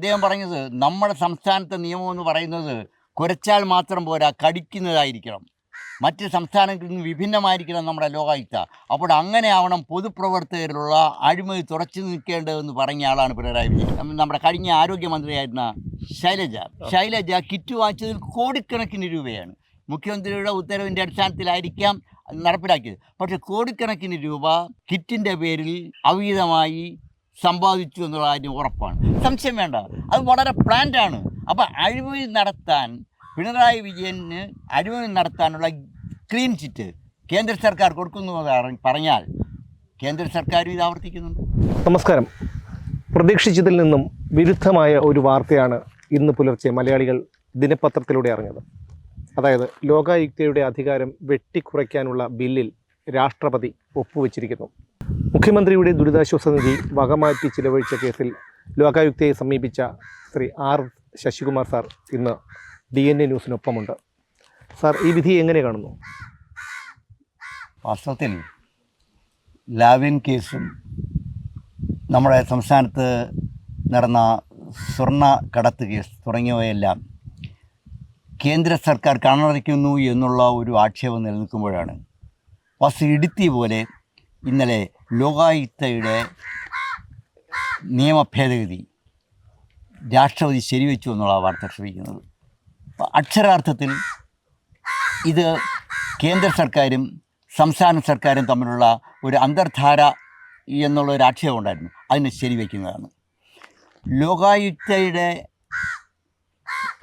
അദ്ദേഹം പറഞ്ഞത് നമ്മുടെ സംസ്ഥാനത്തെ നിയമം എന്ന് പറയുന്നത് കുരച്ചാൽ മാത്രം പോരാ കടിക്കുന്നതായിരിക്കണം. മറ്റ് സംസ്ഥാനങ്ങളിൽ നിന്ന് വിഭിന്നമായിരിക്കണം നമ്മുടെ ലോകായുക്ത. അപ്പോൾ അങ്ങനെ ആവണം പൊതുപ്രവർത്തകരിലുള്ള അഴിമതി തുറച്ചു നിൽക്കേണ്ടതെന്ന് പറഞ്ഞ ആളാണ് പിണറായി വിജയൻ. നമ്മ- നമ്മുടെ കഴിഞ്ഞ ആരോഗ്യമന്ത്രിയായിരുന്ന ശൈലജ. ശൈലജ കിറ്റ് വാങ്ങിച്ചതിൽ കോടിക്കണക്കിന് രൂപയാണ്. മുഖ്യമന്ത്രിയുടെ ഉത്തരവിന്റെ അടിസ്ഥാനത്തിലായിരിക്കാം നടപ്പിലാക്കിയത്. പക്ഷേ കോടിക്കണക്കിന് രൂപ കിറ്റിന്റെ പേരിൽ അവിഹിതമായി സമ്പാദിച്ചു എന്നുള്ള കാര്യം ഉറപ്പാണ്. സംശയം വേണ്ട. അത് വളരെ പ്ലാൻഡ് ആണ്. അപ്പോൾ അഴിമതി നടത്താൻ പിണറായി വിജയന് അഴിമതി നടത്താനുള്ള ക്ലീൻ ചിറ്റ് കേന്ദ്ര സർക്കാർ കൊടുക്കുന്നു പറഞ്ഞാൽ കേന്ദ്ര സർക്കാരും ഇത് ആവർത്തിക്കുന്നുണ്ട്. നമസ്കാരം. പ്രതീക്ഷിച്ചതിൽ നിന്നും വിരുദ്ധമായ ഒരു വാർത്തയാണ് ഇന്ന് പുലർച്ചെ മലയാളികൾ ദിനപത്രത്തിലൂടെ അറിഞ്ഞത്. അതായത് ലോകായുക്തയുടെ അധികാരം വെട്ടിക്കുറയ്ക്കാനുള്ള ബില്ലിൽ രാഷ്ട്രപതി ഒപ്പുവെച്ചിരിക്കുന്നു. മുഖ്യമന്ത്രിയുടെ ദുരിതാശ്വാസ നിധി വകമാറ്റി ചിലവഴിച്ച കേസിൽ ലോകായുക്തയെ സമീപിച്ച ശ്രീ ആർ ശശികുമാർ സാർ ഇന്ന് ഡി എൻ എ ന്യൂസിനൊപ്പമുണ്ട്. സാർ ഈ വിധി എങ്ങനെ കാണുന്നു? വാസ്തവത്തിൽ ലാവിൻ കേസും നമ്മുടെ സംസ്ഥാനത്ത് നടന്ന സ്വർണ കടത്ത് കേസ് തുടങ്ങിയവയെല്ലാം കേന്ദ്ര സർക്കാർ കണ്ണടയ്ക്കുന്നു എന്നുള്ള ഒരു ആക്ഷേപം നിലനിൽക്കുമ്പോഴാണ് വസ്തു ഇടുത്തി പോലെ ഇന്നലെ ലോകായുക്തയുടെ നിയമ ഭേദഗതി രാഷ്ട്രപതി ശരിവെച്ചു എന്നുള്ള വാർത്ത ശ്രമിക്കുന്നത്. അക്ഷരാർത്ഥത്തിൽ ഇത് കേന്ദ്ര സർക്കാരും സംസ്ഥാന സർക്കാരും തമ്മിലുള്ള ഒരു അന്തർധാര എന്നുള്ള ഒരു ആക്ഷേപം ഉണ്ടായിരുന്നു. അതിനെ ശരിവെക്കുന്നതാണ്. ലോകായുക്തയുടെ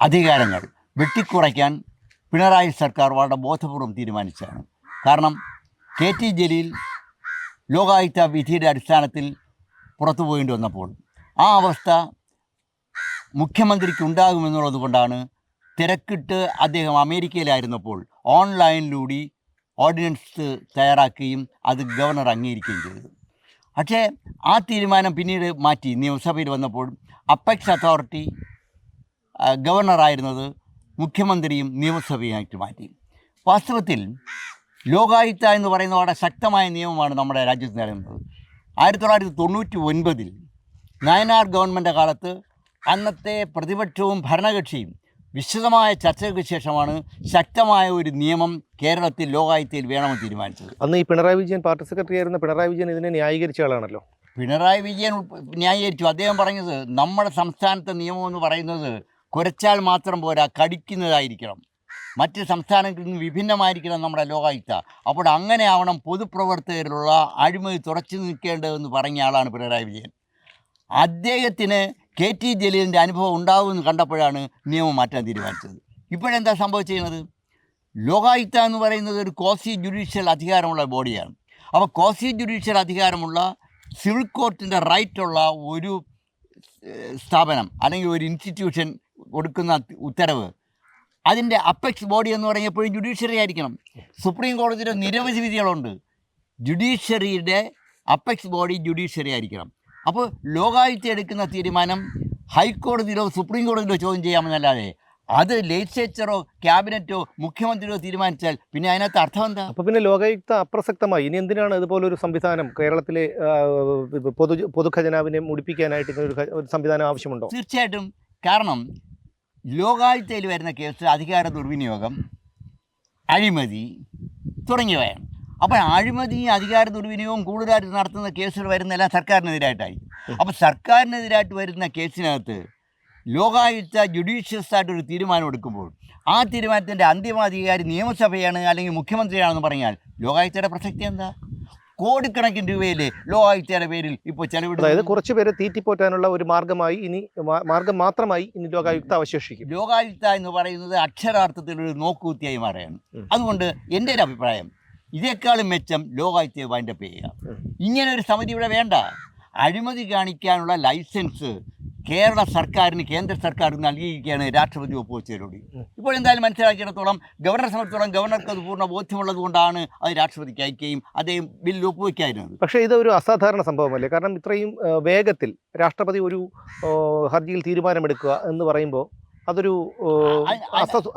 അധികാരങ്ങൾ വെട്ടിക്കുറയ്ക്കാൻ പിണറായി സർക്കാർ വളരെ ബോധപൂർവം തീരുമാനിച്ചതാണ്. കാരണം കെ ടി ജലീൽ ലോകായുക്ത വിധിയുടെ അടിസ്ഥാനത്തിൽ പുറത്തു പോകേണ്ടി വന്നപ്പോൾ ആ അവസ്ഥ മുഖ്യമന്ത്രിക്ക് ഉണ്ടാകുമെന്നുള്ളത് കൊണ്ടാണ് തിരക്കിട്ട് അദ്ദേഹം അമേരിക്കയിലായിരുന്നപ്പോൾ ഓൺലൈനിലൂടെ ഓർഡിനൻസ് തയ്യാറാക്കുകയും അത് ഗവർണർ അംഗീകരിക്കുകയും ചെയ്തു പക്ഷേ ആ തീരുമാനം പിന്നീട് മാറ്റി. നിയമസഭയിൽ വന്നപ്പോൾ അപ്പെക്സ് അതോറിറ്റി ഗവർണറായിരുന്നത് മുഖ്യമന്ത്രിയും നിയമസഭയുമായിട്ട് മാറ്റി. വാസ്തവത്തിൽ ലോകായുക്ത എന്ന് പറയുന്ന വളരെ ശക്തമായ നിയമമാണ് നമ്മുടെ രാജ്യത്ത് നിലനിന്നത്. ആയിരത്തി തൊള്ളായിരത്തി തൊണ്ണൂറ്റി ഒൻപതിൽ നയനാർ ഗവൺമെന്റ് കാലത്ത് അന്നത്തെ പ്രതിപക്ഷവും ഭരണകക്ഷിയും വിശദമായ ചർച്ചകൾക്ക് ശേഷമാണ് ശക്തമായ ഒരു നിയമം കേരളത്തിൽ ലോകായുക്തയിൽ വേണമെന്ന് തീരുമാനിച്ചത്. അന്ന് ഈ പിണറായി വിജയൻ പാർട്ടി സെക്രട്ടറി ആയിരുന്ന പിണറായി വിജയൻ ഇതിനെ ന്യായീകരിച്ച ആളാണല്ലോ. പിണറായി വിജയൻ ന്യായീകരിച്ചു. അദ്ദേഹം പറഞ്ഞത് നമ്മുടെ സംസ്ഥാനത്തെ നിയമം എന്ന് പറയുന്നത് കുരച്ചാൽ മാത്രം പോരാ കടിക്കുന്നതായിരിക്കണം. മറ്റ് സംസ്ഥാനങ്ങളിൽ നിന്ന് വിഭിന്നമായിരിക്കണം നമ്മുടെ ലോകായുക്ത. അപ്പോൾ അങ്ങനെ ആവണം പൊതുപ്രവർത്തകരിലുള്ള അഴിമതി തുറച്ചു നിൽക്കേണ്ടതെന്ന് പറഞ്ഞ ആളാണ് പിണറായി വിജയൻ. അദ്ദേഹത്തിന് കെ ടി ജലീലിന്റെ അനുഭവം ഉണ്ടാവുമെന്ന് കണ്ടപ്പോഴാണ് നിയമം മാറ്റാൻ തീരുമാനിച്ചത്. ഇപ്പോഴെന്താ സംഭവിച്ചിരുന്നത് ലോകായുക്ത എന്ന് പറയുന്നത് ഒരു കോസി ജുഡീഷ്യൽ അധികാരമുള്ള ബോഡിയാണ്. അപ്പോൾ കോസി ജുഡീഷ്യൽ അധികാരമുള്ള സിവിൽ കോർട്ടിന്റെ റൈറ്റുള്ള ഒരു സ്ഥാപനം അല്ലെങ്കിൽ ഒരു ഇൻസ്റ്റിറ്റ്യൂഷൻ കൊടുക്കുന്ന ഉത്തരവ് അതിന്റെ അപ്പെക്സ് ബോഡി എന്ന് പറയുമ്പോഴും ജുഡീഷ്യറി ആയിരിക്കണം. സുപ്രീം കോടതിയുടെ നിരവധി വിധികളുണ്ട്. ജുഡീഷ്യറിയുടെ അപ്പെക്സ് ബോഡി ജുഡീഷ്യറി ആയിരിക്കണം. അപ്പോൾ ലോകായുക്ത എടുക്കുന്ന തീരുമാനം ഹൈക്കോടതിയിലോ സുപ്രീം കോടതിയിലോ ചോദ്യം ചെയ്യാമെന്നല്ലാതെ അത് ലെജിസ്ലേച്ചറോ ക്യാബിനറ്റോ മുഖ്യമന്ത്രിയോ തീരുമാനിച്ചാൽ പിന്നെ അതിനകത്ത് അർത്ഥം എന്താ? അപ്പോൾ പിന്നെ ലോകായുക്ത അപ്രസക്തമായി. ഇനി എന്തിനാണ് ഇതുപോലൊരു സംവിധാനം കേരളത്തിലെ പൊതു പൊതുഖജനാവിനെ മുടിപ്പിക്കാനായിട്ട് ഒരു സംവിധാനം ആവശ്യമുണ്ടോ? തീർച്ചയായിട്ടും. കാരണം ലോകായുക്തയിൽ വരുന്ന കേസ് അധികാര ദുർവിനിയോഗം അഴിമതി തുടങ്ങിയവയാണ്. അപ്പോൾ അഴിമതിയും അധികാര ദുർവിനിയോഗം കൂടുതലായിട്ട് നടത്തുന്ന കേസുകൾ വരുന്നതെല്ലാം സർക്കാരിനെതിരായിട്ടായി. അപ്പോൾ സർക്കാരിനെതിരായിട്ട് വരുന്ന കേസിനകത്ത് ലോകായുക്ത ജുഡീഷ്യസ് ആയിട്ടൊരു തീരുമാനം എടുക്കുമ്പോൾ ആ തീരുമാനത്തിന്റെ അന്തിമാധികാരി നിയമസഭയാണ് അല്ലെങ്കിൽ മുഖ്യമന്ത്രിയാണെന്ന് പറഞ്ഞാൽ ലോകായുക്തയുടെ പ്രസക്തി എന്താ? കോടിക്കണക്കിന് രൂപയിലെ ലോകായുക്തയുടെ പേരിൽ ഇപ്പോൾ അതായത് ചെലവിടുന്നത് കുറച്ച് പേരെ തീറ്റിപ്പോറ്റാനുള്ള ഒരു മാർഗമായി ഇനി മാർഗം മാത്രമായി ഇനി ലോകായുക്ത അവശേഷിക്കും. ലോകായുക്ത എന്ന് പറയുന്നത് അക്ഷരാർത്ഥത്തിൽ ഒരു നോക്കുകുത്തിയായി മാറുകയാണ്. അതുകൊണ്ട് എന്റെ ഒരു അഭിപ്രായം ഇതേക്കാളും മെച്ചം ലോകായുക്തയെ വൈൻഡപ്പ് ചെയ്യുക ഇങ്ങനെ ഒരു സമിതി ഇവിടെ വേണ്ട. അഴിമതി കാണിക്കാനുള്ള ലൈസൻസ് കേരള സർക്കാരിന് കേന്ദ്ര സർക്കാർ നൽകിയിരിക്കുകയാണ് രാഷ്ട്രപതി ഒപ്പുവെച്ചതിലൂടെ. ഇപ്പോൾ എന്തായാലും മനസ്സിലാക്കിയിടത്തോളം ഗവർണറെ സംബന്ധിച്ചോളം ഗവർണർക്ക് അത് പൂർണ ബോധ്യമുള്ളത് കൊണ്ടാണ് അത് രാഷ്ട്രപതിക്ക് അയക്കുകയും അദ്ദേഹം ബില്ല് ഒപ്പുവെക്കായിരുന്നത് പക്ഷേ ഇതൊരു അസാധാരണ സംഭവമല്ലേ? കാരണം ഇത്രയും വേഗത്തിൽ രാഷ്ട്രപതി ഒരു ഹർജിയിൽ തീരുമാനമെടുക്കുക എന്ന് പറയുമ്പോൾ അതൊരു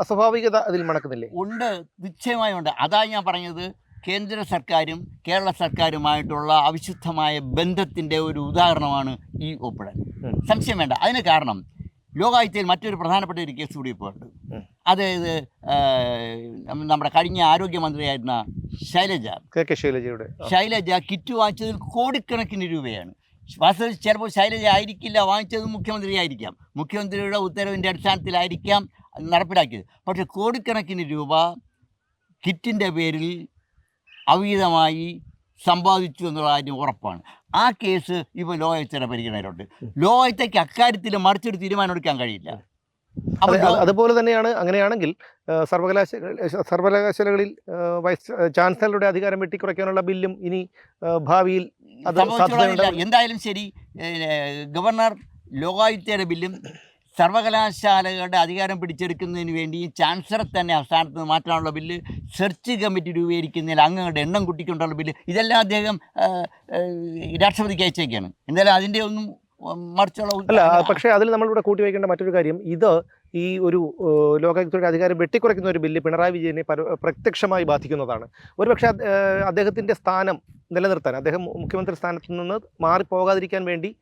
അസ്വാഭാവികത അതിൽ മണക്കുന്നില്ലേ? ഉണ്ട്. നിശ്ചയമായുണ്ട് അതാണ് അതാ ഞാൻ പറഞ്ഞത്. കേന്ദ്ര സർക്കാരും കേരള സർക്കാരുമായിട്ടുള്ള അവിശുദ്ധമായ ബന്ധത്തിന്റെ ഒരു ഉദാഹരണമാണ് ഈ ഒപ്പിടൽ സംശയം വേണ്ട. അതിന് കാരണം ലോകായുക്തയിൽ മറ്റൊരു പ്രധാനപ്പെട്ട ഒരു കേസ് കൂടി ഇപ്പോൾ ഉണ്ട്. അതായത് നമ്മുടെ കഴിഞ്ഞ ആരോഗ്യമന്ത്രിയായിരുന്ന ശൈലജ. ശൈലജയുടെ. ശൈലജ കിറ്റ് വാങ്ങിച്ചതിൽ കോടിക്കണക്കിന് രൂപയാണ്. വാസ്തവത്തിൽ ചിലപ്പോൾ ശൈലജ ആയിരിക്കില്ല വാങ്ങിച്ചത് മുഖ്യമന്ത്രി ആയിരിക്കാം മുഖ്യമന്ത്രിയുടെ ഉത്തരവിന്റെ അടിസ്ഥാനത്തിലായിരിക്കാം നടപ്പിലാക്കിയത്. പക്ഷേ കോടിക്കണക്കിന് രൂപ കിറ്റിന്റെ പേരിൽ അവിഹിതമായി സമ്പാദിച്ചു എന്നുള്ള കാര്യം ഉറപ്പാണ്. ആ കേസ് ഇപ്പോൾ ലോകായുക്തയുടെ പരിഗണനയിലുണ്ട്. ലോകായുക്തയ്ക്ക് അക്കാര്യത്തിൽ മറിച്ചൊരു തീരുമാനം എടുക്കാൻ കഴിയില്ല. അതുപോലെ തന്നെയാണ് അങ്ങനെയാണെങ്കിൽ സർവകലാശ സർവകലാശാല സർവകലാശാലകളിൽ വൈസ് ചാൻസലറുടെ അധികാരം വെട്ടിക്കുറയ്ക്കാനുള്ള ബില്ലും ഇനി ഭാവിയിൽ. എന്തായാലും ശരി ഗവർണർ ലോകായുക്തയുടെ ബില്ലും സർവകലാശാലകളുടെ അധികാരം പിടിച്ചെടുക്കുന്നതിന് വേണ്ടി ചാൻസലർ തന്നെ അവസാനത്ത് നിന്ന് മാറ്റാനുള്ള ബില്ല് സെർച്ച് കമ്മിറ്റി രൂപീകരിക്കുന്നതിൽ അംഗങ്ങളുടെ എണ്ണം കൂട്ടിക്കൊണ്ടുള്ള ബില്ല് ഇതെല്ലാം അദ്ദേഹം രാഷ്ട്രപതിക്ക് അയച്ചേക്കാണ്. എന്തായാലും അതിന്റെ ഒന്നും മറിച്ചുള്ള അല്ല പക്ഷേ അതിൽ നമ്മളിവിടെ കൂട്ടിവെക്കേണ്ട മറ്റൊരു കാര്യം ഇത് ഈ ഒരു ലോകായുക്തയുടെ അധികാരം വെട്ടിക്കുറയ്ക്കുന്ന ഒരു ബില്ല് പിണറായി വിജയനെ പര- പ്രത്യക്ഷമായി ബാധിക്കുന്നതാണ്. ഒരുപക്ഷെ അദ്ദേഹത്തിന്റെ അദ്ദേഹത്തിന്റെ സ്ഥാനം നിലനിർത്താൻ അദ്ദേഹം മുഖ്യമന്ത്രി സ്ഥാനത്ത് നിന്ന് മാറിപ്പോകാതിരിക്കാൻ വേണ്ടി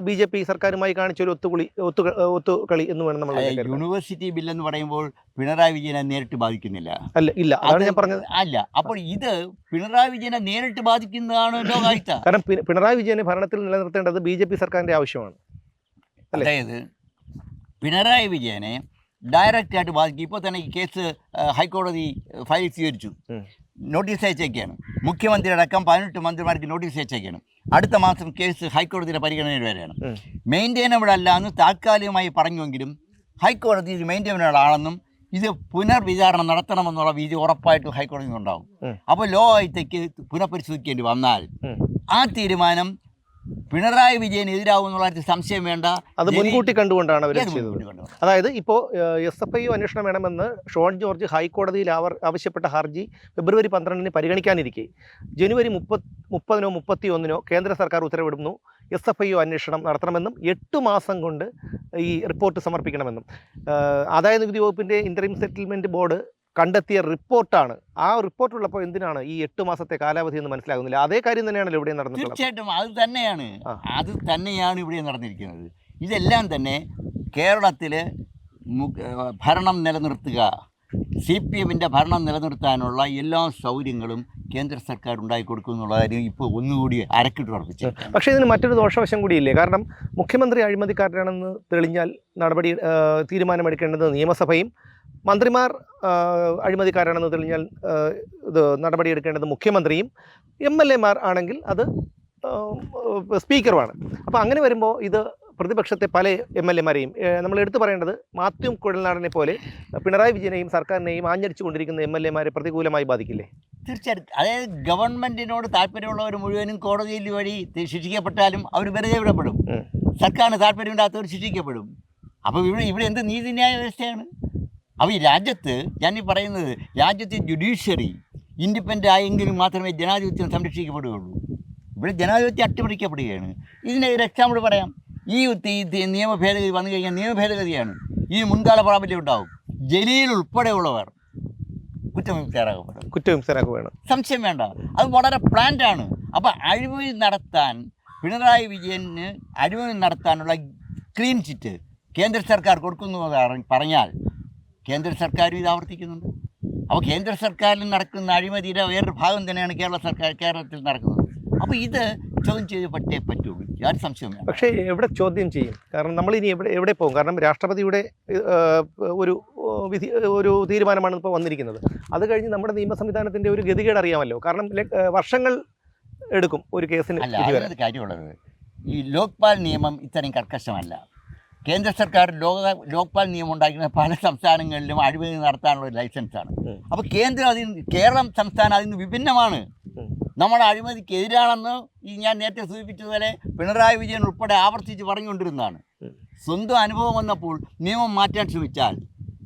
ബി ജെ പി സർക്കാരുമായി കാണിച്ച ഒരു ഒത്തുകളി ഒത്തു ഒത്തുകളി എന്ന് വേണം നമ്മൾ യൂണിവേഴ്സിറ്റി ബില്ല് ബില്ലെന്ന് പറയുമ്പോൾ പിണറായി വിജയനെ നേരിട്ട് ബാധിക്കുന്നില്ല. അല്ല ഇല്ല അതാണ് ഞാൻ പറഞ്ഞത്. അല്ല അപ്പോൾ ഇത് പിണറായി വിജയനെ നേരിട്ട് ബാധിക്കുന്നതാണ് ലോകായുക്ത കാരണം പിണറായി വിജയനെ ഭരണത്തിൽ നിലനിർത്തേണ്ടത് ബി ജെ പി സർക്കാരിന്റെ ആവശ്യമാണ്. അല്ലേ? അതായത് പിണറായി വിജയനെ ഡയറക്റ്റ് ആയിട്ട് ബാധിക്കും ഇപ്പോൾ തന്നെ ഈ കേസ് ഹൈക്കോടതി ഫയൽ സ്വീകരിച്ചു. നോട്ടീസ് അയച്ചേക്കാണ്. മുഖ്യമന്ത്രി അടക്കം പതിനെട്ട് മന്ത്രിമാർക്ക് നോട്ടീസ് അയച്ചേക്കാണ്. അടുത്ത മാസം കേസ് ഹൈക്കോടതിയുടെ പരിഗണനയിൽ വരെയാണ്. മെയിന്റെയിനബിൾ അല്ല എന്ന് താൽക്കാലികമായി പറഞ്ഞുവെങ്കിലും ഹൈക്കോടതി ഇത് മെയിന്റെയിനബിൾ ആണെന്നും ഇത് പുനർവിചാരണ നടത്തണമെന്നുള്ള വിധി ഉറപ്പായിട്ടും ഹൈക്കോടതി ഉണ്ടാവും. അപ്പോൾ ലോ ആയിട്ടേക്ക് പുനഃപരിശോധിക്കേണ്ടി വന്നാൽ ആ തീരുമാനം പിണറായി വിജയൻ എതിരാകും എന്നുള്ള സംശയം വേണ്ട. അത് മുൻകൂട്ടി കണ്ടുകൊണ്ടാണ് അവർ ചെയ്തത്. അതായത് ഇപ്പോൾ എസ് എഫ് ഐ അന്വേഷണം വേണമെന്ന് ഷോൺ ജോർജ് ഹൈക്കോടതിയിൽ അവർ ആവശ്യപ്പെട്ട ഹർജി ഫെബ്രുവരി പന്ത്രണ്ടിന് പരിഗണിക്കാനിരിക്കെ. ജനുവരി മുപ്പത് മുപ്പതിനോ മുപ്പത്തി ഒന്നിനോ കേന്ദ്ര സർക്കാർ ഉത്തരവിടുന്നു എസ് എഫ് ഐ അന്വേഷണം നടത്തണമെന്നും എട്ട് മാസം കൊണ്ട് ഈ റിപ്പോർട്ട് സമർപ്പിക്കണമെന്നും. ആദായ നികുതി വകുപ്പിന്റെ ഇന്ററിം സെറ്റിൽമെന്റ് ബോർഡ് കണ്ടെത്തിയ റിപ്പോർട്ടാണ്. ആ റിപ്പോർട്ടുള്ളപ്പോൾ എന്തിനാണ് ഈ എട്ട് മാസത്തെ കാലാവധി എന്ന് മനസ്സിലാകുന്നില്ല? അതേ കാര്യം തന്നെയാണല്ലോ ഇവിടെ നടന്നത് തീർച്ചയായിട്ടും അത് തന്നെയാണ്. അത് തന്നെയാണ് ഇവിടെ നടന്നിരിക്കുന്നത്. ഇതെല്ലാം തന്നെ കേരളത്തിലെ ഭരണം നിലനിർത്തുക. സി പി എമ്മിന്റെ ഭരണം നിലനിർത്താനുള്ള എല്ലാ സൗകര്യങ്ങളും കേന്ദ്ര സർക്കാർ ഉണ്ടാക്കി കൊടുക്കും എന്നുള്ള കാര്യം ഇപ്പോൾ ഒന്നുകൂടി അരക്കിട്ട് ഉറപ്പിച്ചു പക്ഷേ ഇതിന് മറ്റൊരു ദോഷവശം കൂടിയില്ലേ? കാരണം മുഖ്യമന്ത്രി അഴിമതിക്കാരനാണെന്ന് തെളിഞ്ഞാൽ നടപടി തീരുമാനമെടുക്കേണ്ടത് നിയമസഭയും മന്ത്രിമാർ അഴിമതിക്കാരാണെന്ന് തെളിഞ്ഞാൽ ഇത് നടപടിയെടുക്കേണ്ടത് മുഖ്യമന്ത്രിയും എം എൽ എമാർ ആണെങ്കിൽ അത് സ്പീക്കറുമാണ്. അപ്പോൾ അങ്ങനെ വരുമ്പോൾ ഇത് പ്രതിപക്ഷത്തെ പല എം എൽ എമാരെയും നമ്മൾ എടുത്തു പറയേണ്ടത് മാത്യു കുഴൽനാടനെ പോലെ പിണറായി വിജയനെയും സർക്കാരിനെയും ആഞ്ഞടിച്ചു കൊണ്ടിരിക്കുന്ന എം എൽ എമാരെ പ്രതികൂലമായി ബാധിക്കില്ലേ? തീർച്ചയായിട്ടും. അതായത് ഗവൺമെന്റിനോട് താല്പര്യമുള്ളവർ മുഴുവനും കോടതിയിൽ വഴി ശിക്ഷിക്കപ്പെട്ടാലും അവർ വെറുതെ വിടപ്പെടും. സർക്കാരിന് താല്പര്യമില്ലാത്തവർ ശിക്ഷിക്കപ്പെടും. അപ്പോൾ ഇവിടെ ഇവിടെ എന്ത് നീതിന്യായ വ്യവസ്ഥയാണ്? അപ്പോൾ ഈ രാജ്യത്ത് ഞാൻ ഈ പറയുന്നത് രാജ്യത്തെ ജുഡീഷ്യറി ഇൻഡിപെൻഡന്റ് ആയെങ്കിലും മാത്രമേ ജനാധിപത്യം സംരക്ഷിക്കപ്പെടുകയുള്ളൂ. ഇവിടെ ജനാധിപത്യം അട്ടിമറിക്കപ്പെടുകയാണ്. ഇതിന്റെ ഒരു എക്സാമ്പിൾ പറയാം. ഈ നിയമ ഭേദഗതി വന്നു കഴിഞ്ഞാൽ നിയമ ഭേദഗതിയാണ്. ഈ മുൻകാല പ്രാബല്യം ഉണ്ടാവും. ജലീൽ ഉൾപ്പെടെയുള്ളവർ കുറ്റവിമുക്തരാകപ്പെടും. കുറ്റവിമുക്തരാക്കുകയാണ്. സംശയം വേണ്ട. അത് വളരെ പ്ലാൻഡാണ് ആണ്. അപ്പം അഴിമതി നടത്താൻ പിണറായി വിജയന് അഴിമതി നടത്താനുള്ള ക്ലീൻ ചിറ്റ് കേന്ദ്ര സർക്കാർ കൊടുക്കുന്നു പറഞ്ഞാൽ കേന്ദ്ര സർക്കാരും ഇത് ആവർത്തിക്കുന്നുണ്ട്. അപ്പോൾ കേന്ദ്ര സർക്കാരിൽ നടക്കുന്ന അഴിമതിയുടെ വേറൊരു ഭാഗം തന്നെയാണ് കേരള സർക്കാർ കേരളത്തിൽ നടക്കുന്നത്. അപ്പോൾ ഇത് ചോദ്യം ചെയ്ത് പറ്റേ പറ്റുള്ളൂ. യാതൊരു സംശയം പക്ഷേ എവിടെ ചോദ്യം ചെയ്യും? കാരണം നമ്മൾ ഇനി എവിടെ എവിടെ പോകും? കാരണം രാഷ്ട്രപതിയുടെ ഒരു വിധി ഒരു തീരുമാനമാണ് ഇപ്പോൾ വന്നിരിക്കുന്നത്. അത് കഴിഞ്ഞ് നമ്മുടെ നിയമ സംവിധാനത്തിന്റെ ഒരു ഗതികേട് അറിയാമല്ലോ. കാരണം വർഷങ്ങൾ എടുക്കും ഒരു കേസിന് അല്ല കാര്യമുള്ളത് ഈ ലോക്പാൽ നിയമം ഇത്രയും കർക്കശമല്ല. കേന്ദ്ര സർക്കാർ ലോക ലോക്പാൽ നിയമം ഉണ്ടാക്കുന്ന പല സംസ്ഥാനങ്ങളിലും അഴിമതി നടത്താനുള്ള ഒരു ലൈസൻസാണ്. അപ്പോൾ കേന്ദ്രം അതിൽ കേരളം സംസ്ഥാനം അതിൽ നിന്ന് വിഭിന്നമാണ്. നമ്മുടെ അഴിമതിക്ക് എതിരാണെന്ന് ഈ ഞാൻ നേരത്തെ സൂചിപ്പിച്ചതുപോലെ പിണറായി വിജയൻ ഉൾപ്പെടെ ആവർത്തിച്ച് പറഞ്ഞുകൊണ്ടിരുന്നതാണ്. സ്വന്തം അനുഭവം വന്നപ്പോൾ നിയമം മാറ്റാൻ ശ്രമിച്ചാൽ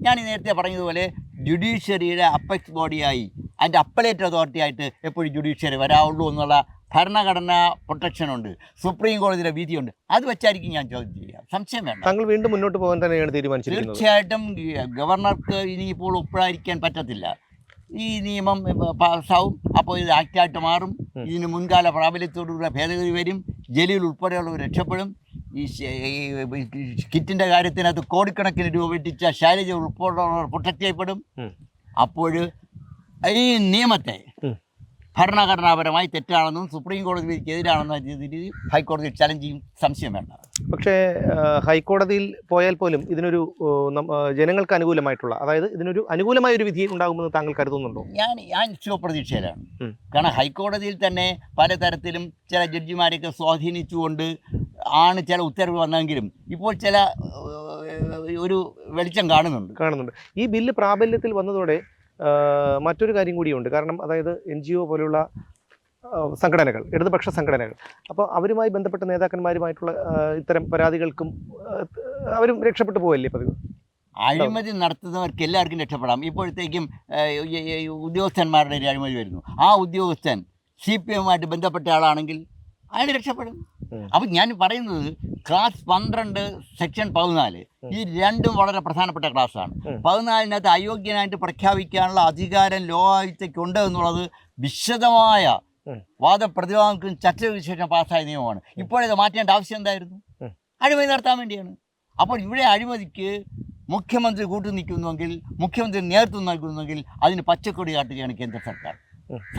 ഞാൻ ഈ നേരത്തെ പറഞ്ഞതുപോലെ ജുഡീഷ്യറിയുടെ അപ്പെക്സ് ബോഡിയായി അതിന്റെ അപ്പലേറ്റ് അതോറിറ്റി ആയിട്ട് എപ്പോഴും ജുഡീഷ്യറി വരാവുള്ളൂ എന്നുള്ള ഭരണഘടനാ പ്രൊട്ടക്ഷൻ ഉണ്ട്. സുപ്രീം കോടതിയുടെ വിധിയുണ്ട്. അത് വെച്ചായിരിക്കും ഞാൻ ചോദ്യം ചെയ്യാം സംശയം വേണ്ട. താങ്കൾ വീണ്ടും മുന്നോട്ട് പോകാൻ തന്നെയാണ് തീരുമാനിച്ചത് തീർച്ചയായിട്ടും ഗവർണർക്ക് ഇനിയിപ്പോൾ ഒപ്പിടാതിരിക്കാൻ പറ്റത്തില്ല. ഈ നിയമം പാസ്സാവും അപ്പോൾ ഇത് ആക്റ്റായിട്ട് മാറും. ഇതിന് മുൻകാല പ്രാബല്യത്തോടുള്ള ഭേദഗതി വരും ജലീൽ ഉൾപ്പെടെയുള്ളവർ രക്ഷപ്പെടും ഈ കിറ്റിന്റെ കാര്യത്തിനകത്ത് കോടിക്കണക്കിന് രൂപ വെട്ടിച്ച ശൈലജ ഉൾപ്പെടെയുള്ളവർ പ്രൊട്ടക്റ്റ് ചെയ്യപ്പെടും. അപ്പോൾ ഈ നിയമത്തെ. ഭരണഘടനാപരമായി തെറ്റാണെന്നും സുപ്രീം കോടതി വിധിക്ക് എതിരാണെന്നും ഹൈക്കോടതി ചലഞ്ച് ചെയ്യും. സംശയം വേണ്ട. പക്ഷേ ഹൈക്കോടതിയിൽ പോയാൽ പോലും ഇതിനൊരു ജനങ്ങൾക്ക് അനുകൂലമായിട്ടുള്ള അതായത് ഇതിനൊരു അനുകൂലമായ ഒരു വിധി ഉണ്ടാകുമെന്ന് താങ്കൾ കരുതുന്നുണ്ടോ? ഞാൻ ഞാൻ ശുഭപ്രതീക്ഷയിലാണ്. കാരണം ഹൈക്കോടതിയിൽ തന്നെ പലതരത്തിലും ചില ജഡ്ജിമാരെയൊക്കെ സ്വാധീനിച്ചുകൊണ്ട് ആണ് ചില ഉത്തരവ് വന്നെങ്കിലും ഇപ്പോൾ ചില ഒരു വെളിച്ചം കാണുന്നുണ്ട്. കാണുന്നുണ്ട്. ഈ ബില്ല് പ്രാബല്യത്തിൽ വന്നതോടെ മറ്റൊരു കാര്യം കൂടിയുണ്ട്. കാരണം അതായത് എൻ ജി ഒ പോലുള്ള സംഘടനകൾ ഇടതുപക്ഷ സംഘടനകൾ. അപ്പോൾ അവരുമായി ബന്ധപ്പെട്ട നേതാക്കന്മാരുമായിട്ടുള്ള ഇത്തരം പരാതികൾക്കും അവരും രക്ഷപ്പെട്ടു പോവല്ലേ പതിവ്? അഴിമതി നടത്തുന്നവർക്ക് എല്ലാവർക്കും രക്ഷപ്പെടാം. ഇപ്പോഴത്തേക്കും ഉദ്യോഗസ്ഥന്മാരുടെ ഒരു അഴിമതി വരുന്നു. ആ ഉദ്യോഗസ്ഥൻ സി പി എമ്മുമായിട്ട് ബന്ധപ്പെട്ട ആളാണെങ്കിൽ അയാൾ രക്ഷപ്പെടും. അപ്പം ഞാൻ പറയുന്നത് ക്ലാസ് പന്ത്രണ്ട് സെക്ഷൻ പതിനാല്. ഈ രണ്ടും വളരെ പ്രധാനപ്പെട്ട ക്ലാസ്സാണ്. പതിനാലിനകത്ത് അയോഗ്യനായിട്ട് പ്രഖ്യാപിക്കാനുള്ള അധികാരം ലോകായുക്തയ്ക്കുണ്ട് എന്നുള്ളത് വിശദമായ. വാദപ്രതിവാദങ്ങൾക്കും ചർച്ചയ്ക്ക് ശേഷം പാസ്സായ നിയമമാണ് ഇപ്പോഴത് മാറ്റേണ്ട ആവശ്യം എന്തായിരുന്നു. അഴിമതി നടത്താൻ വേണ്ടിയാണ് അപ്പോൾ ഇവിടെ അഴിമതിക്ക് മുഖ്യമന്ത്രി കൂട്ടു നിൽക്കുന്നുവെങ്കിൽ മുഖ്യമന്ത്രി നേതൃത്വം നൽകുന്നുവെങ്കിൽ അതിന് പച്ചക്കൊടി കാട്ടുകയാണ് കേന്ദ്ര സർക്കാർ.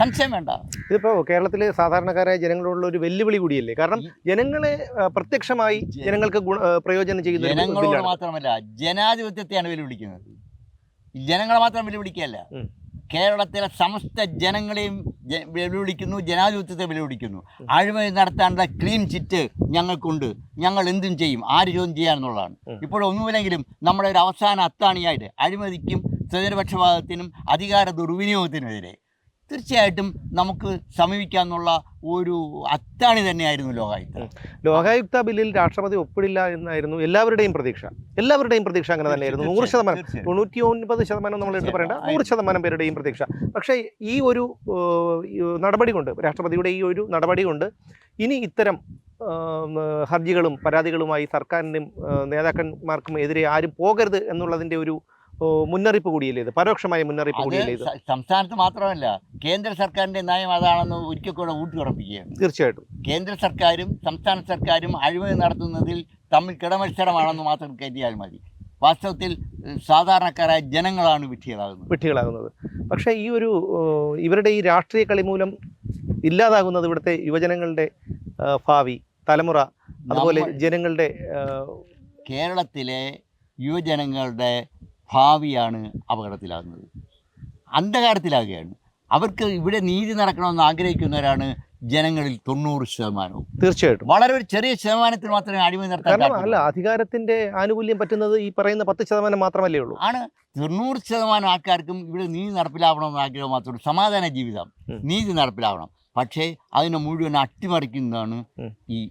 സംശയം വേണ്ട. ഇതിപ്പോ കേരളത്തിലെ സാധാരണക്കാരായ ജനങ്ങളോടുള്ള ഒരു വെല്ലുവിളി കൂടിയല്ലേ? കാരണം ജനങ്ങളെ പ്രത്യക്ഷമായി ജനങ്ങൾക്ക് പ്രയോജനം ചെയ്യുന്ന ജനങ്ങളോട് മാത്രമല്ല ജനാധിപത്യത്തെയാണ് വെല്ലുവിളിക്കുന്നത്. ജനങ്ങളെ മാത്രം വെല്ലുവിളിക്കുകയല്ല. കേരളത്തിലെ സമസ്ത ജനങ്ങളെയും വെല്ലുവിളിക്കുന്നു ജനാധിപത്യത്തെ വെല്ലുവിളിക്കുന്നു. അഴിമതി നടത്താനുള്ള ക്ലീൻ ചിറ്റ് ഞങ്ങൾക്കുണ്ട്. ഞങ്ങൾ എന്തും ചെയ്യും ആര് ചോദ്യം ചെയ്യാമെന്നുള്ളതാണ് ഇപ്പോഴൊന്നുമില്ലെങ്കിലും നമ്മുടെ ഒരു അവസാന അത്താണിയായിട്ട് അഴിമതിക്കും സ്വജനപക്ഷപാതത്തിനും അധികാര ദുർവിനിയോഗത്തിനുമെതിരെ തീർച്ചയായിട്ടും നമുക്ക് സമീപിക്കാമെന്നുള്ള ഒരു അത്താണി തന്നെയായിരുന്നു ലോകായുക്ത. ലോകായുക്ത ബില്ലിൽ രാഷ്ട്രപതി ഒപ്പിടില്ല എന്നായിരുന്നു എല്ലാവരുടെയും പ്രതീക്ഷ. എല്ലാവരുടെയും പ്രതീക്ഷ അങ്ങനെ തന്നെയായിരുന്നു. നൂറ് ശതമാനം. തൊണ്ണൂറ്റി ഒൻപത് ശതമാനം നമ്മൾ എടുത്ത് പറയേണ്ട. നൂറ് ശതമാനം പേരുടെയും പ്രതീക്ഷ. പക്ഷേ ഈ ഒരു നടപടി കൊണ്ട് രാഷ്ട്രപതിയുടെ ഈ ഒരു നടപടി കൊണ്ട് ഇനി ഇത്തരം ഹർജികളും പരാതികളുമായി സർക്കാരിനും നേതാക്കന്മാർക്കും എതിരെ ആരും പോകരുത് എന്നുള്ളതിന്റെ ഒരു മുന്നറിയിപ്പ് കൂടിയല്ലേ ഇത്? പരോക്ഷമായ മുന്നറിയിപ്പ് കൂടിയല്ലേ ഇത്? സംസ്ഥാനത്ത് മാത്രമല്ല കേന്ദ്ര സർക്കാരിന്റെ നയം അതാണെന്ന് ഒരിക്കൽ കൂടെ ഊട്ടിയുറപ്പിക്കുക തീർച്ചയായിട്ടും. കേന്ദ്ര സർക്കാരും സംസ്ഥാന സർക്കാരും അഴിമതി നടത്തുന്നതിൽ തമ്മിൽ കിടമത്സരമാണെന്ന് മാത്രം കരുതിയാൽ മതി. വാസ്തവത്തിൽ സാധാരണക്കാരായ ജനങ്ങളാണ് വിട്ടികളാകുന്നത് വിട്ടികളാകുന്നത് പക്ഷേ ഈ ഒരു ഇവരുടെ ഈ രാഷ്ട്രീയ കളി മൂലം ഇല്ലാതാകുന്നത് ഇവിടുത്തെ യുവജനങ്ങളുടെ ഭാവി തലമുറ അതുപോലെ ജനങ്ങളുടെ കേരളത്തിലെ യുവജനങ്ങളുടെ ഭാവിയാണ് അപകടത്തിലാകുന്നത്. അന്ധകാരത്തിലാകുകയാണ്. അവർക്ക് ഇവിടെ നീതി നടക്കണമെന്ന് ആഗ്രഹിക്കുന്നവരാണ് ജനങ്ങളിൽ തൊണ്ണൂറ് ശതമാനവും. തീർച്ചയായിട്ടും. വളരെ ഒരു ചെറിയ ശതമാനത്തിന് മാത്രമേ അടിമ നടത്താൻ അല്ല അധികാരത്തിന്റെ ആനുകൂല്യം പറ്റുന്നത് ഈ പറയുന്ന പത്ത് ശതമാനം മാത്രമല്ലേ ഉള്ളൂ. ആണ്. തൊണ്ണൂറ് ശതമാനം ആൾക്കാർക്കും ഇവിടെ നീതി നടപ്പിലാവണമെന്ന് ആഗ്രഹം മാത്രമേ ഉള്ളൂ. സമാധാന ജീവിതം. നീതി നടപ്പിലാവണം. പക്ഷേ അതിനെ മുഴുവൻ അട്ടിമറിക്കുന്നതാണ്. ഈ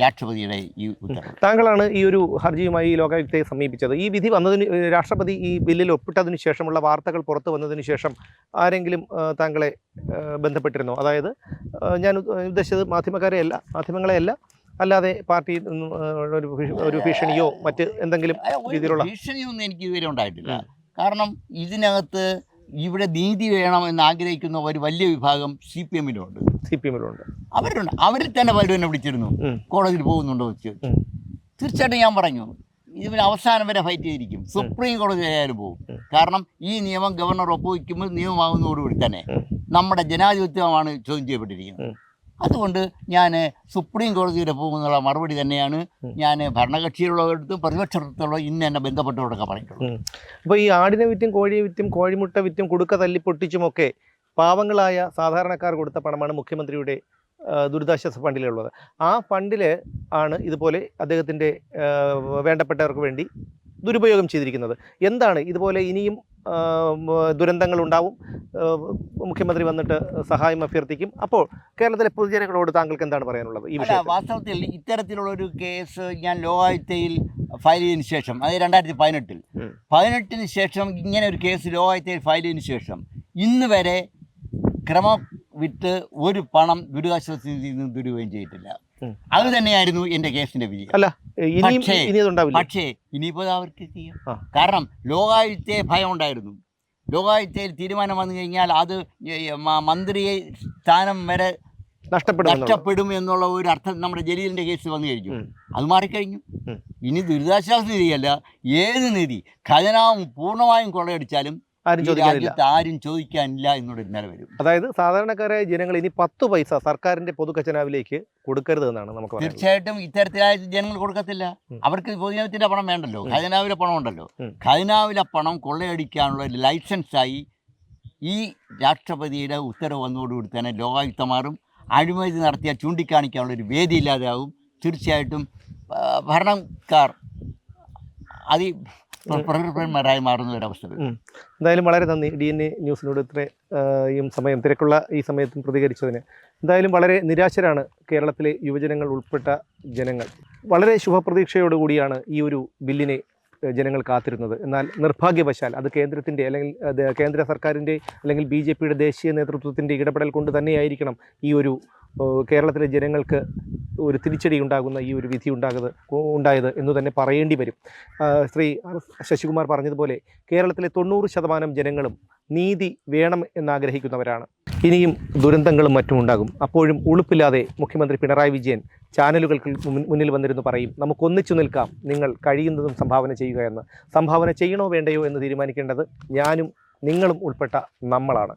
രാഷ്ട്രപതിയുടെ ഈ ഉത്തരവ്. താങ്കളാണ് ഈ ഒരു ഹർജിയുമായി ഈ ലോകായുക്തയെ സമീപിച്ചത്. ഈ വിധി വന്നതിന് രാഷ്ട്രപതി ഈ ബില്ലിൽ ഒപ്പിട്ടതിന് ശേഷമുള്ള വാർത്തകൾ പുറത്തു വന്നതിന് ശേഷം ആരെങ്കിലും താങ്കളെ ബന്ധപ്പെട്ടിരുന്നോ? അതായത് ഞാൻ ഉദ്ദേശിച്ചത് മാധ്യമക്കാരെ അല്ല മാധ്യമങ്ങളെ അല്ല അല്ലാതെ പാർട്ടി ഒരു ഒരു ഭീഷണിയോ മറ്റ് എന്തെങ്കിലും രീതിയിലുള്ള- ഭീഷണിയൊന്നും എനിക്ക് ഇതുവരെ ഉണ്ടായിട്ടില്ല. കാരണം ഇതിനകത്ത് ഇവിടെ നീതി വേണം എന്ന് ആഗ്രഹിക്കുന്ന ഒരു വലിയ വിഭാഗം സി പി എമ്മിലുണ്ട്. സി പി എമ്മിലുണ്ട്. അവരുണ്ട്. അവരിൽ തന്നെ പലരും എന്നെ വിളിച്ചിരുന്നു. കോടതിയിൽ പോകുന്നുണ്ടോ വെച്ച് തീർച്ചയായിട്ടും ഞാൻ പറഞ്ഞു. ഇതിന് അവസാനം വരെ ഫൈറ്റ് ചെയ്തിരിക്കും. സുപ്രീം കോടതി ആയാലും പോകും. കാരണം ഈ നിയമം ഗവർണർ ഒപ്പുവയ്ക്കുമ്പോൾ നിയമമാകുന്നതോടുകൂടി തന്നെ നമ്മുടെ ജനാധിപത്യമാണ് ചോദ്യം ചെയ്യപ്പെട്ടിരിക്കുന്നത്. അതുകൊണ്ട് ഞാൻ സുപ്രീം കോടതിയുടെ പോകുന്നുള്ള മറുപടി തന്നെയാണ്. ഞാൻ ഭരണകക്ഷിയിലുള്ളവരടുത്തും പ്രതിപക്ഷത്തുള്ള ഇന്ന് എന്നെ ബന്ധപ്പെട്ടവരൊക്കെ പറഞ്ഞിട്ടുള്ളത്. അപ്പോൾ ഈ ആടിനെ വിറ്റും കോഴിയെ വിറ്റും കോഴിമുട്ട വിറ്റും കുടുക്ക തല്ലി പൊട്ടിച്ചുമൊക്കെ പാവങ്ങളായ സാധാരണക്കാർ കൊടുത്ത പണമാണ് മുഖ്യമന്ത്രിയുടെ ദുരിതാശ്വാസ ഫണ്ടിലുള്ളത്. ആ ഫണ്ടിൽ ആണ് ഇതുപോലെ അദ്ദേഹത്തിന്റെ വേണ്ടപ്പെട്ടവർക്ക് വേണ്ടി ദുരുപയോഗം ചെയ്തിരിക്കുന്നത്. എന്താണ് ഇതുപോലെ ഇനിയും ദുരന്തങ്ങൾ ഉണ്ടാവും? മുഖ്യമന്ത്രി വന്നിട്ട് സഹായം അഭ്യർത്ഥിക്കും. അപ്പോൾ കേരളത്തിലെ പൊതുജനങ്ങളോട് താങ്കൾക്ക് എന്താണ് പറയാനുള്ളത് ഈ വിഷയം വാസ്തവത്തിൽ ഇത്തരത്തിലുള്ള ഒരു കേസ് ഞാൻ ലോകായുക്തയിൽ ഫയൽ ചെയ്തതിന് ശേഷം അത് രണ്ടായിരത്തി പതിനെട്ടിൽ. പതിനെട്ടിന് ശേഷം ഇങ്ങനെ ഒരു കേസ് ലോകായുക്തയിൽ ഫയൽ ചെയ്തതിന് ശേഷം ഇന്ന് വരെ ക്രമം വിട്ട് ഒരു പണം ദുരിതാശ്വാസ നിധിയിൽ നിന്ന് ദുരുപയോഗം ചെയ്തിട്ടില്ല. അത് തന്നെയായിരുന്നു എന്റെ കേസിന്റെ വിജയം. അല്ല ഇനിയും പക്ഷേ- ഇനി അതുണ്ടാവില്ല? പക്ഷേ ഇനിയിപ്പോൾ അത് അവർക്ക് ചെയ്യാം. കാരണം ലോകായുക്തയെ ഭയം ഉണ്ടായിരുന്നു. ലോകായുക്തയിൽ തീരുമാനം വന്നു കഴിഞ്ഞാൽ അത് മന്ത്രിയെ സ്ഥാനം വരെ നഷ്ടപ്പെടും നഷ്ടപ്പെടും എന്നുള്ള ഒരു അർത്ഥം നമ്മുടെ ജലീലിന്റെ കേസ് വന്നു കഴിഞ്ഞു. അത് മാറിക്കഴിഞ്ഞു. ഇനി ദുരിതാശ്വാസ നിധിയല്ല ഏത് നിധി? ഖജനാവും പൂർണമായും കൊള്ളയടിച്ചാലും ആരും ചോദിക്കാനില്ല. ആരും ചോദിക്കാനില്ല എന്നുള്ളൊരു നില വരും. അതായത് സാധാരണക്കാരായ ജനങ്ങൾ ഇനി പത്ത് പൈസ സർക്കാരിന്റെ പൊതു ഖജനാവിലേക്ക് കൊടുക്കരുത് എന്നാണ് നമുക്ക് തീർച്ചയായിട്ടും ഇത്തരത്തിലായ ജനങ്ങൾ കൊടുക്കത്തില്ല. അവർക്ക് പൊതുജനത്തിന്റെ പണം വേണ്ടല്ലോ. ഖജനാവിലെ പണം ഉണ്ടല്ലോ. ഖജനാവിലെ പണം കൊള്ളയടിക്കാനുള്ള ലൈസൻസായി ഈ രാഷ്ട്രപതിയുടെ ഉത്തരവ് വന്നതോടുകൂടി തന്നെ ലോകായുക്തമാറും അഴിമതി നടത്തിയാൽ ചൂണ്ടിക്കാണിക്കാനുള്ള ഒരു വേദി ഇല്ലാതെയാവും തീർച്ചയായിട്ടും ഭരണക്കാർ അതി പ്രഗത്ഭന്മാരായി മാറുന്ന ഒരവസ്ഥ എന്തായാലും വളരെ നന്ദി. ഡി എൻ എ ന്യൂസിനോട് ഇത്രയും സമയം തിരക്കുള്ള ഈ സമയത്തും പ്രതികരിച്ചതിന്. എന്തായാലും വളരെ നിരാശരാണ് കേരളത്തിലെ യുവജനങ്ങൾ ഉൾപ്പെട്ട ജനങ്ങൾ. വളരെ ശുഭപ്രതീക്ഷയോടുകൂടിയാണ് ഈ ഒരു ബില്ലിനെ ജനങ്ങൾ കാത്തിരുന്നത്. എന്നാൽ നിർഭാഗ്യവശാൽ അത് കേന്ദ്രത്തിന്റെ അല്ലെങ്കിൽ കേന്ദ്ര സർക്കാരിന്റെ അല്ലെങ്കിൽ ബി ജെ പിയുടെ ദേശീയ നേതൃത്വത്തിന്റെ ഇടപെടൽ കൊണ്ട് തന്നെയായിരിക്കണം ഈ ഒരു കേരളത്തിലെ ജനങ്ങൾക്ക് ഒരു തിരിച്ചടി ഉണ്ടാകുന്ന ഈ ഒരു വിധി ഉണ്ടാകുന്നത് ഉണ്ടായത് എന്ന് തന്നെ പറയേണ്ടി വരും. ശ്രീ ശശികുമാർ പറഞ്ഞതുപോലെ കേരളത്തിലെ തൊണ്ണൂറ് ശതമാനം ജനങ്ങളും നീതി വേണം എന്നാഗ്രഹിക്കുന്നവരാണ്. ഇനിയും ദുരന്തങ്ങളും മറ്റും ഉണ്ടാകും. അപ്പോഴും ഉളുപ്പില്ലാതെ മുഖ്യമന്ത്രി പിണറായി വിജയൻ ചാനലുകൾക്ക് മുന്നിൽ വന്നിരുന്നു പറയും നമുക്കൊന്നിച്ചു നിൽക്കാം. നിങ്ങൾ കഴിയുന്നതും സംഭാവന ചെയ്യുക എന്ന്. സംഭാവന ചെയ്യണോ വേണ്ടയോ എന്ന് തീരുമാനിക്കേണ്ടത് ഞാനും നിങ്ങളും ഉൾപ്പെട്ട നമ്മളാണ്.